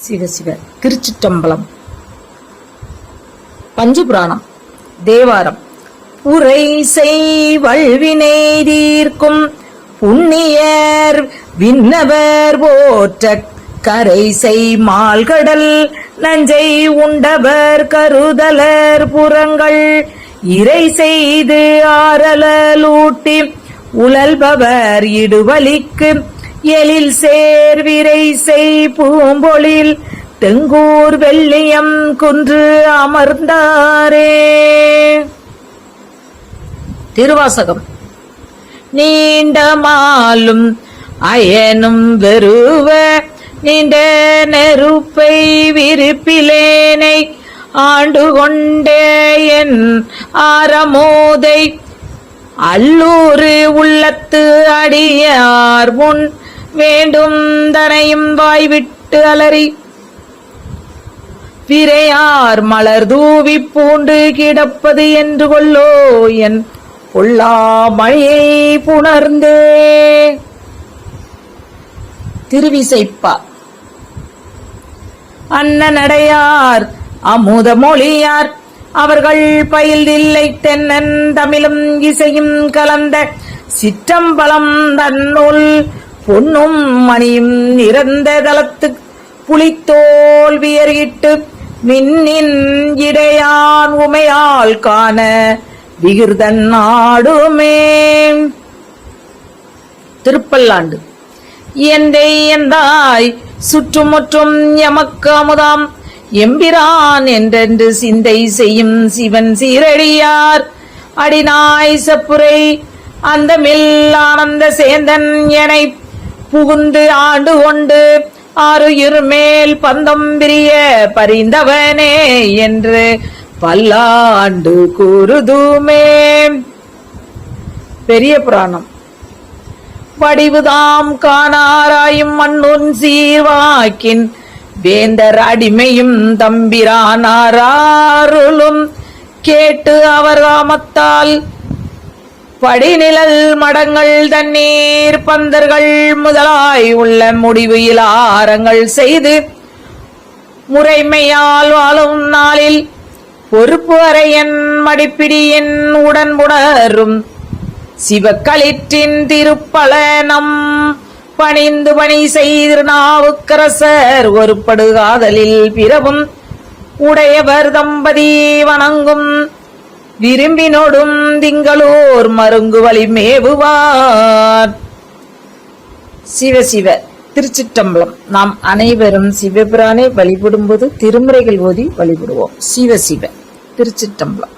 சிவ சிவ திருச்சிற்றம்பலம். பஞ்சபுராணம். தேவாரம். உரை செய்வழ்வினை தீர்க்கும் புண்ணியர் விண்ணவர் போற்ற கரை செய் மால்கடல் நஞ்சை உண்டவர் கருதலர் புறங்கள் இறை செய்து ஆரலூட்டி உழல்பவர் இடுவலிக்கு எழில் சேர்விரை செய் பூம்பொழில் தெங்கூர் வெள்ளியம் குன்று அமர்ந்தாரே. திருவாசகம். நீண்ட மாலும் அயனும் வெறுவ நீண்ட நெருப்பை விருப்பிலேனை ஆண்டு கொண்டே என் ஆரமோதை. அல்லூரு உள்ளத்து அடியார் முன் வேண்டும் தனையும் வாய்விட்டு அலறி. விரையார் மலர் தூவி பூண்டு கிடப்பது என்று கொல்லோ என் பொல்லாமழையை புணர்ந்தே. திருவிசைப்பா. அண்ணனடையார் அமுத மொழியார் அவர்கள் பயில்தில்லை தென்னன் தமிழும் இசையும் கலந்த சிற்றம்பலம் தன்னுள் பொன்னும் மணியும் நிறந்த தளத்து புலித்தோல் மின்னின் இடையான் உமையால் காண விகிர்தன் நாடுமே. திருப்பல்லாண்டு. எந்தை எந்தாய் சுற்றுமுற்றும் எமக்கு அமுதாம். எம்பிரான் என்றென்று சிந்தை செய்யும் சிவன் சீரடியார். அடிநாய் சப்புரை அந்த ஆனந்த சேந்தன் எனை புகுந்து ஆண்டு கொண்டு ஆறுயிர் மேல் பந்தம் பிரிய பரிந்தவனே என்று பல்லாண்டு கூறுதுமே. பெரிய புராணம். வடிவுதாம் காணாராயும் மண்ணுன் சீர்வாக்கின் வேந்தர் அடிமையும் தம்பிரானாருளும் கேட்டு அவர் காமத்தால் படிநிழல் மடங்கள் தண்ணீர் பந்தர்கள் முதலாய் உள்ள முடிவு இலாரங்கள் செய்து முறைமையால் வாழும் நாளில் பொறுப்பு அறையன் மடிப்பிடியின் உடன்புணரும் சிவக்களிற்றின் திருப்பலனம் பணிந்து பணி செய்து நாவுக்கரசர் ஒரு படுகாதலில் பிறவும் உடையவர் தம்பதி வணங்கும் விரும்பினோடும் திங்களூர் மருங்கு வழி மேவுவார். சிவ சிவ திருச்சிற்றம்பலம். நாம் அனைவரும் சிவபிரானை வழிபடும்போது திருமுறைகள் ஓதி வழிபடுவோம். சிவ சிவ திருச்சிற்றம்பலம்.